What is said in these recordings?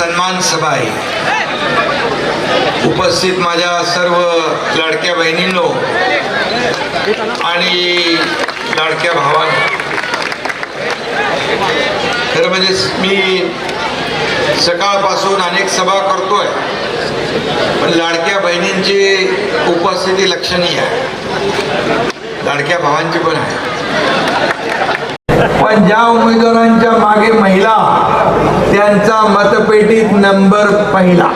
सन्मान सभा आहे उपस्थित माझ्या सर्व लाडक्या बहिणींनो आणि लाडक्या भावां खरं म्हणजे मी सकाळपासून अनेक सभा करतोय पण लाडक्या बहिणींची उपस्थिती लक्षणीय आहे. लाडक्या भावांची पण आहे. पण ज्या उमेदवारांच्या मागे महिला त्यांचा मतपेटीत नंबर पहिला.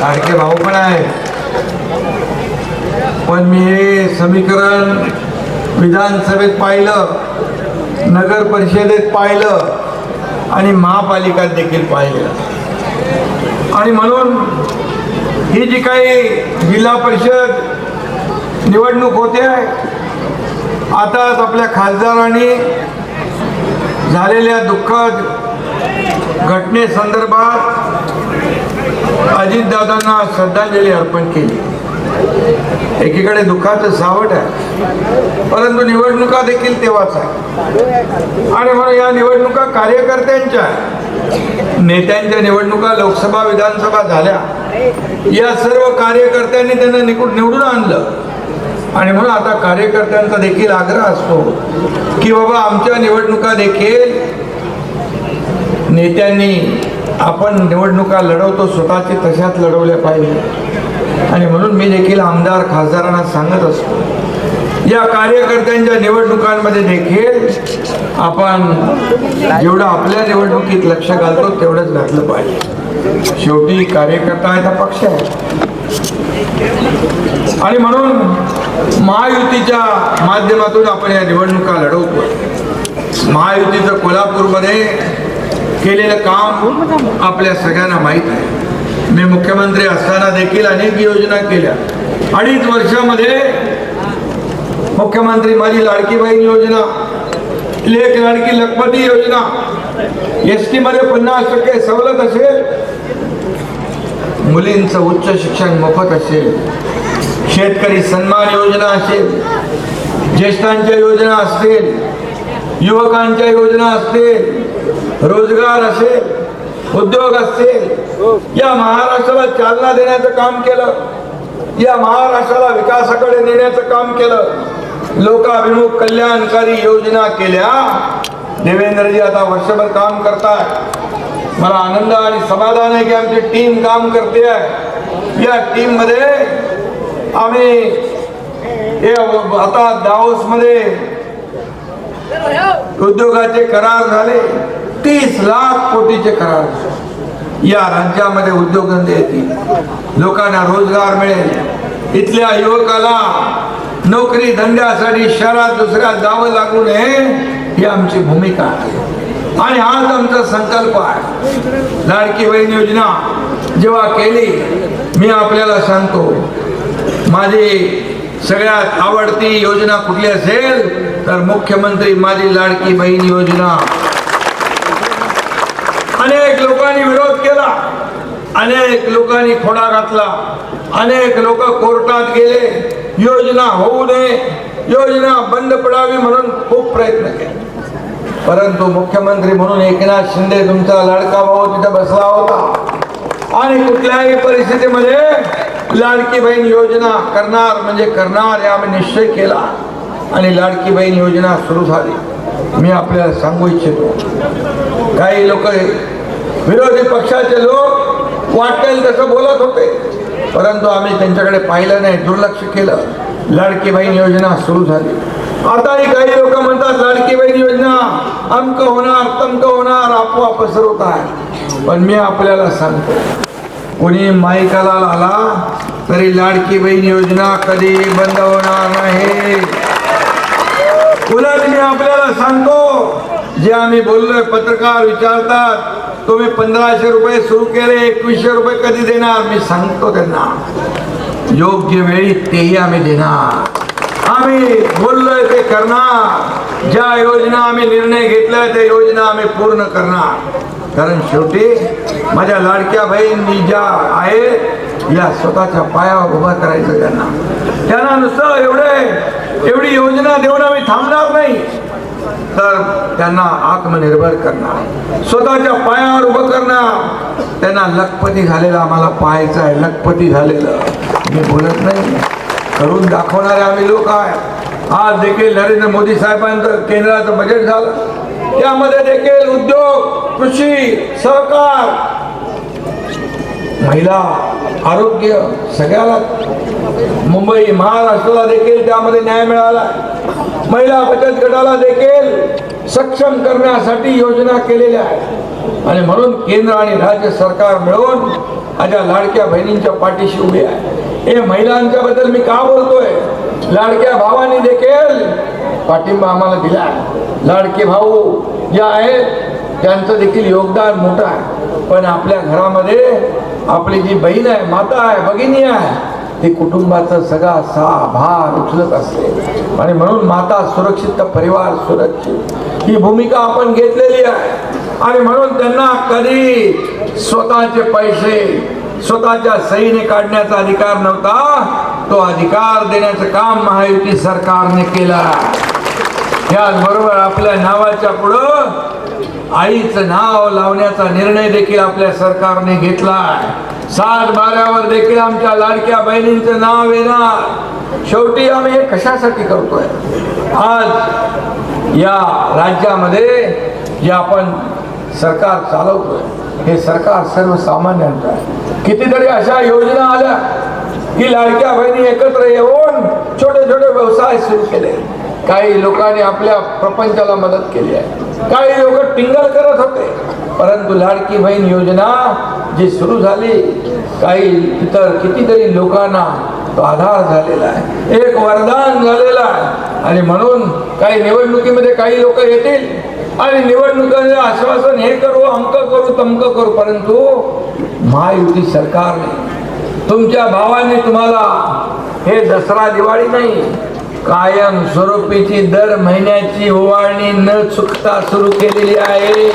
लाडके भाऊ पण आहे पण मी हे समीकरण विधानसभेत पाहिलं नगर परिषदेत पाहिलं आणि महापालिकात देखील पाहिलं. आणि म्हणून ही जी काही जिल्हा परिषद निवडणूक होते आताच आपल्या खासदारांनी झालेल्या दुःखद घटनेसंदर्भात अजितदादांना श्रद्धांजली अर्पण केली. एकीकडे दुःखाचं सावट आहे परंतु निवडणुका देखील तेव्हाच आहे आणि म्हणून या निवडणुका कार्यकर्त्यांच्या नेत्यांच्या निवडणुका लोकसभा विधानसभा झाल्या. या सर्व कार्यकर्त्यांनी त्यांना निकुट निवडून आणलं. आणि म्हणून आता कार्यकर्त्यांचा देखील आग्रह असतो की बाबा आमच्या निवडणुका देखील नेत्यांनी आपण निवडणुका लढवतो स्वतःची तशाच लढवल्या पाहिजे. आणि म्हणून मी देखील आमदार खासदारांना सांगत असतो या कार्यकर्त्यांच्या निवडणुकांमध्ये देखील आपण जेवढं आपल्या निवडणुकीत लक्ष घालतो तेवढंच घातलं पाहिजे. शेवटी कार्यकर्ता आहे तर पक्ष आहे. आणि म्हणून महायुतीच्या माध्यमातून आपण या निवडणुका लढवतो महायुतीचं कोल्हापूरमध्ये केलेलं काम आपल्या सगळ्यांना माहीत आहे. मी मुख्यमंत्री असताना देखील अनेक योजना केल्या. अडीच वर्षामध्ये मुख्यमंत्री माझी लाडकी बहीण योजना लेख लाडकी लखपती योजना एसमध्ये पन्नास टक्के सवलत असेल मुलींचं उच्च शिक्षण मोफत असेल. शेतकरी सन्मान योजना असेल ज्येष्ठांच्या योजना असतील युवकांच्या योजना असतील रोजगार असेल उद्योग असतील या महाराष्ट्राला चालना देण्याचं काम केलं या महाराष्ट्राला विकासाकडे नेण्याचं काम केलं लोकाभिमुख कल्याणकारी योजना केल्या. देवेंद्रजी आता वर्षभर काम करतात मला आनंद आणि समाधान आहे की आमची टीम काम करते आहे. या टीममध्ये आम्ही हे आता दाओसमध्ये उद्योगाचे करार झाले. तीस लाख कोटीचे करार या राज्यामध्ये उद्योगधंदे येतील. लोकांना रोजगार मिळेल. इथल्या युवकाला नोकरी धंद्यासाठी शहरात दुसऱ्या जावं लागू नये ही आमची भूमिका आहे. आणि हाच आमचा संकल्प आहे. लाडकी बहीण योजना जेव्हा केली मी आपल्याला सांगतो माझी सगळ्यात आवडती योजना कुठली असेल तर मुख्यमंत्री माझी लाडकी बहीण योजना. अनेक लोकांनी विरोध केला अनेक लोकांनी खोडा घातला अनेक लोक कोर्टात गेले योजना होऊ नये योजना बंद पडावी म्हणून खूप प्रयत्न केले. परंतु मुख्यमंत्री म्हणून एकनाथ शिंदे तुमचा लाडका भाऊ तिथे बसला होता. आणि कुठल्याही परिस्थितीमध्ये लाडकी बहीण योजना करणार म्हणजे करणार या आम्ही निश्चय केला. आणि लाडकी बहीण योजना सुरू झाली. मी आपल्याला सांगू इच्छितो. काही लोक विरोधी पक्षाचे लोक वाटेल तसं बोलत होते. परंतु आम्ही त्यांच्याकडे पाहिलं नाही दुर्लक्ष केलं. लाडकी बहीण योजना सुरू झाली. आताही काही लोक म्हणतात लाडकी बहीण योजना अमक होणार तमक होणार आपोआप पसरवत आहे. पण मी आपल्याला सांगतो कोणी माईकाला आला तरी लाडकी बहीण योजना कधी बंद होणार नाही. उलट मी आपल्याला सांगतो जे आम्ही बोललोय पत्रकार विचारतात तुम्ही पंधराशे रुपये सुरू केले एकवीसशे रुपये कधी देणार? मी सांगतो त्यांना. योग्य वेळी तेही आम्ही देणार. आम्ही बोललोय ते करणार. ज्या योजना आम्ही निर्णय घेतलाय त्या योजना आम्ही पूर्ण करणार. कारण शेवटी माझ्या लाडक्या बहीण ज्या आहेत या स्वतःच्या पायावर उभा करायचं त्यांना. त्यांना नुसतं एवढे एवढी योजना देऊन आम्ही थांबणार नाही. तर त्यांना आत्मनिर्भर करणार. स्वतःच्या पायावर उभं करणार. त्यांना लखपती झालेलं आम्हाला पाहायचं आहे लखपती झालेलं. मी बोलत नाही. करून दाखवणारे आम्ही लोक आहे. आज देखील नरेंद्र मोदी साहेबांचं केंद्राचं बजेट झालं. त्यामध्ये देखील उद्योग कृषी सहकार महिला आरोग्य सगळ्याला मुंबई महाराष्ट्राला देखील त्यामध्ये न्याय मिळाला. महिला बचत गटाला देखील सक्षम करण्यासाठी योजना केलेल्या आहेत. आणि म्हणून केंद्र आणि राज्य सरकार मिळून माझ्या लाडक्या बहिणींच्या पाठीशी उभे आहे. हे महिलांच्या बद्दल मी का बोलतोय? लाडक्या भावांनी देखील पाठिंबा आम्हाला दिला आहे. लाडके भाऊ जे आहेत. त्यांचं देखील योगदान मोठं आहे. पण आपल्या घरामध्ये आपली जी बहीण आहे माता आहे भगिनी आहे ती कुटुंबाचं सगळा सा भार उचलत असते. आणि म्हणून माता सुरक्षित तर परिवार सुरक्षित. ही भूमिका आपण घेतलेली आहे. आणि म्हणून त्यांना कधी स्वतःचे पैसे स्वतःच्या सहीने काढण्याचा अधिकार नव्हता तो अधिकार देण्याचं काम महायुती सरकारने केला त्याचबरोबर आपल्या नावाच्या पुढं आईचं नाव लावण्याचा निर्णय देखील आपल्या सरकारने घेतला सात बाऱ्यावर देखील आमच्या लाडक्या बहिणींचं नाव येणार. शेवटी आम्ही हे कशासाठी करतोय? आज या राज्यामध्ये जे आपण सरकार चालवतोय हे सरकार सर्वसामान्यांचं आहे. कितीतरी अशा योजना आल्या की लाडक्या बहिणी एकत्र येऊन छोटे छोटे व्यवसाय सुरू केले. काही लोकांनी आपल्या प्रपंचाला मदत केली आहे. काही लोक टिंगल करत होते. परंतु लाडकी बहीण योजना जी सुरू झाली काही इतर कितीतरी लोकांना तो आधार झालेला आहे. एक वरदान झालेला आहे. आणि म्हणून काही निवडणुकीमध्ये काही लोक येतील. आणि निवडणुकीचे आश्वासन हे करू अंक करू तमक करू. परंतु महायुती सरकारने तुमच्या भावाने तुम्हाला हे दसरा दिवाळी नाही कायम स्वरूपीची दर महिन्याची ओवाळणी न चुकता सुरू केलेली आहे.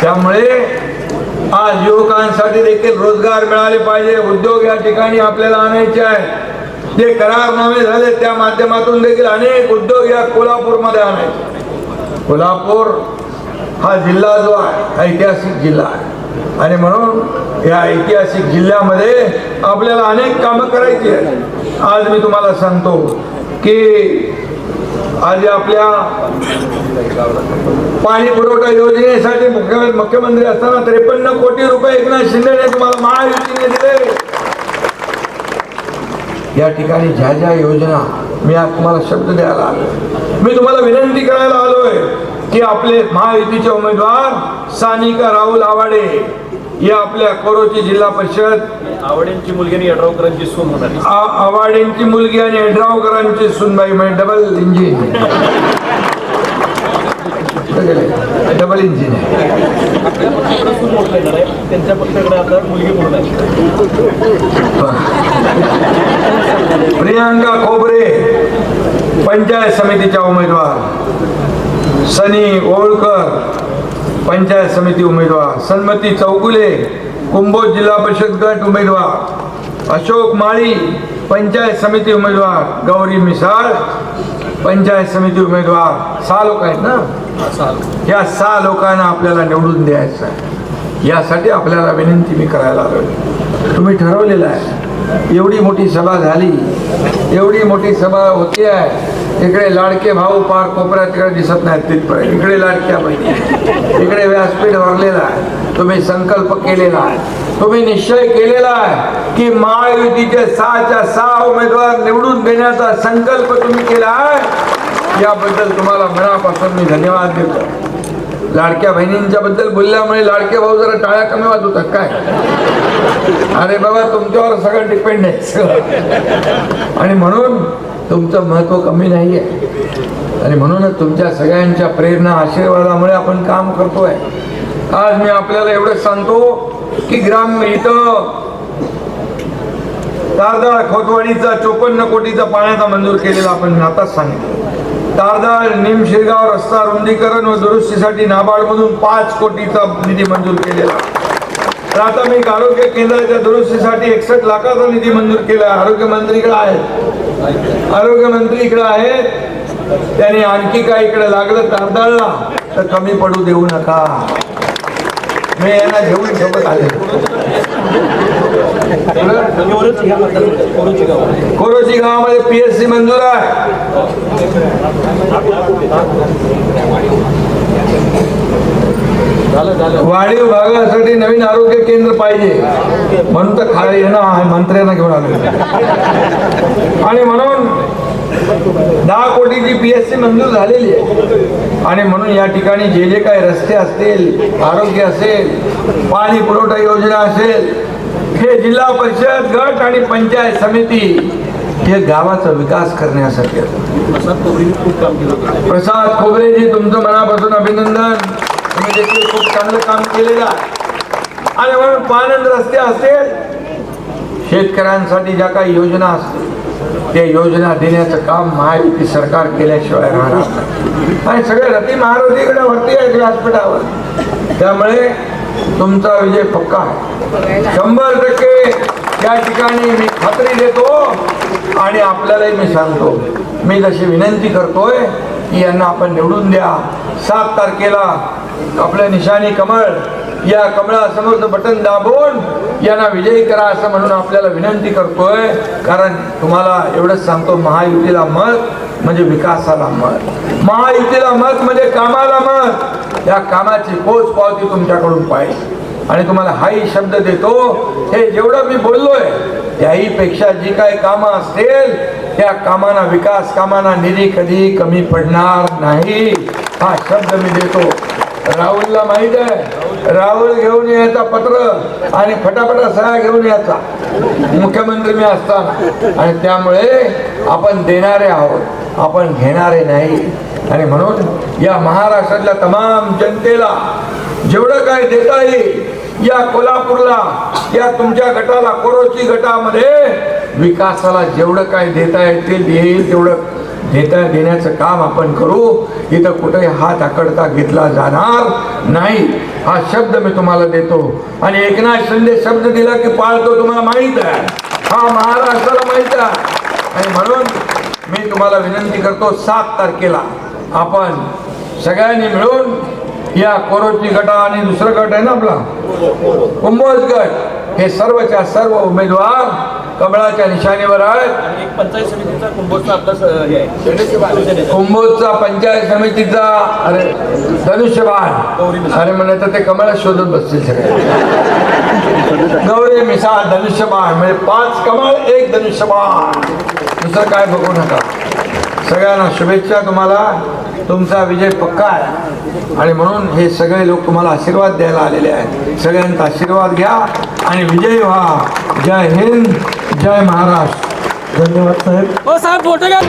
त्यामुळे आज युवकांसाठी देखील रोजगार मिळाले पाहिजे. उद्योग या ठिकाणी आपल्याला आणायचे आहे. जे करारनामे झाले त्या माध्यमातून देखील अनेक उद्योग या कोल्हापूरमध्ये आणायचे. कोल्हापूर हा जिल्हा जो आहे ऐतिहासिक जिल्हा आहे. आणि म्हणून या ऐतिहासिक जिल्ह्यामध्ये आपल्याला अनेक कामं करायची आहेत. आज मी तुम्हाला सांगतो की आज आपल्या पाणी पुरवठा योजनेसाठी मुख्य मुख्यमंत्री असताना त्रेपन्न कोटी रुपये एकनाथ शिंदेने तुम्हाला महायुतीने दिले. या ठिकाणी ज्या ज्या योजना मी आज तुम्हाला शब्द द्यायला आलो मी तुम्हाला विनंती करायला आलोय की आपले महायुतीचे उमेदवार सानिका राहुल आवाडे या आपल्या कोरोची जिल्हा परिषद आवडेंची मुलगी आणि यड्रावकरांची सून होणार आहे. आ- आवाडेंची मुलगी आणि एड्रावकरांची सुनबाई म्हणजे डबल इंजिन. डबल इंजिन आहे. त्यांच्या पक्षाकडे आता मुलगी प्रियांका खोबरे पंचायत समितीच्या उमेदवार. सनी ओळकर पंचायत समिती उमेदवार सन्मती चौगुले कुंभोज जिल्हा परिषद गट उमेदवार अशोक माळी पंचायत समिती उमेदवार गौरी मिसाळ पंचायत समिती उमेदवार. सहा लोक आहेत ना? या सहा लोकांना आपल्याला निवडून द्यायचं आहे. यासाठी आपल्याला विनंती मी करायला आलो तुम्ही ठरवलेलं आहे. एवढी मोठी सभा झाली एवढी मोठी सभा होती आहे इकडे लाडके भाऊ पार कोपऱ्यात तिकडे दिसत नाहीत तिथपर्यंत इकडे लाडक्या बहिणी. इकडे व्यासपीठ भरलेला आहे तुम्ही संकल्प केलेला आहे. तुम्ही निश्चय केलेला आहे की महायुतीचे सहाच्या सहा उमेदवार निवडून देण्याचा संकल्प तुम्ही केला आहे. याबद्दल तुम्हाला मनापासून मी धन्यवाद देतो. लाडक्या बहिणींच्या बद्दल बोलल्यामुळे लाडके भाऊ जरा टाळ्या कमी वाजवतात काय? अरे बाबा तुमच्यावर सगळं डिपेंड आहे. आणि म्हणून तुमचं महत्त्व कमी नाही आहे आणि म्हणूनच तुमच्या सगळ्यांच्या प्रेरणा आशीर्वादामुळे आपण काम करतोय. आज मी आपल्याला एवढं सांगतो की ग्राम इथं तारदाळ खोतवाडीचा चोपन्न कोटीचा पाण्याचा मंजूर केलेला आपण आताच सांगितलं. तारदाळ निम शिरगाव रस्ता रुंदीकरण व दुरुस्तीसाठी नाबार्डमधून पाच कोटीचा निधी मंजूर केलेला. प्राथमिक आरोग्य केंद्राच्या दुरुस्तीसाठी एकसष्ट लाखाचा निधी मंजूर केला. आरोग्य मंत्री इकडे आहेत. आरोग्य मंत्री इकडे आहेत. त्याने आणखी काय इकडे लागलं तारदाळला तर कमी पडू देऊ नका. मी यांना घेऊन सोबत आले कोरोची गावामध्ये पी एस सी मंजूर आहे. वाढीव भागासाठी नवीन आरोग्य केंद्र पाहिजे. म्हणून तर खाली आहे ना मंत्र्यांना घेऊन आलो. आणि म्हणून दहा कोटीची पीएससी मंजूर झालेली आहे. आणि म्हणून या ठिकाणी जे जे काही रस्ते असतील आरोग्य असेल पाणी पुरवठा योजना असेल हे जिल्हा परिषद गट आणि पंचायत समिती हे गावाचा विकास करण्यासाठी प्रसाद खोबरेजी तुमचं मनापासून अभिनंदन. तुम्ही देखील खूप चांगलं काम केलेलं आहे. आणि म्हणून पानंद रस्ते असतील शेतकऱ्यांसाठी ज्या काही योजना असतील त्या योजना देण्याचं काम महायुती सरकार केल्याशिवाय राहणार. आणि सगळे रती महारथीकडे वरती आहेत व्यासपीठावर. त्यामुळे तुमचा विजय पक्का. आहे शंभर टक्के या ठिकाणी मी खात्री देतो आणि आपल्यालाही मी सांगतो. मी जशी विनंती करतोय की यांना आपण निवडून द्या. सात तारखेला आपल्या निशाणी कमळ या कमळासमोरचं बटन दाबून यांना विजयी करा असं म्हणून आपल्याला विनंती करतोय. कारण तुम्हाला एवढंच सांगतो महायुतीला मत म्हणजे विकासाला मत. महायुतीला मत म्हणजे कामाला मत. या कामाची पोच पावती तुमच्याकडून पाहिजे. आणि तुम्हाला हाही शब्द देतो हे जेवढं मी बोललोय त्याही पेक्षा जी काही कामं असतील त्या कामांना विकास कामांना निधी कधी कमी पडणार नाही. हा शब्द मी देतो. राहुलला माहीत आहे. राहुल घेऊन यायचा पत्र आणि फटाफटा सहा घेऊन यायचा. मुख्यमंत्री मी असताना. आणि त्यामुळे आपण देणारे आहोत. आपण घेणारे नाही. आणि म्हणून या महाराष्ट्रातल्या तमाम जनतेला जेवढं काय देता येईल या कोल्हापूरला या तुमच्या गटाला कोरोची गटामध्ये विकासाला जेवढं काय देता येतील येईल तेवढं देता देण्याचं काम आपण करू इथं कुठेही हात आकडता घेतला जाणार नाही. हा शब्द मी तुम्हाला देतो. आणि एकनाथ शिंदे शब्द दिला की पाळतो तुम्हाला माहीत आहे. हा महाराष्ट्राला माहीत आहे. आणि म्हणून मी तुम्हाला विनंती करतो सात तारखेला आपण सगळ्यांनी मिळून या कोरोची गटा आणि दुसरं गट आहे ना आपला? कुंभोज गट. हे सर्वच्या सर्व उमेदवार कमळाच्या निशाणीवर आहेत एक पंचायत समितीचा कुंभोजचा हे आहे. कुंभोजचा पंचायत समितीचा अरे धनुष्यबाण. अरे म्हणे तर ते कमळ शोधत बसतील सगळे. गौरी मिसाळ धनुष्यबाण. म्हणजे पाच कमळ एक धनुष्यबाण. दुसरं काय बघू नका. सगळ्यांना शुभेच्छा तुम्हाला. तुमचा विजय पक्का आहे. आणि म्हणून हे सगळे लोक तुम्हाला आशीर्वाद द्यायला आलेले आहेत. सगळ्यांचा आशीर्वाद घ्या आणि विजय व्हा. जय हिंद जय महाराष्ट्र. धन्यवाद साहेब. हो, साहेब फोटो घ्या.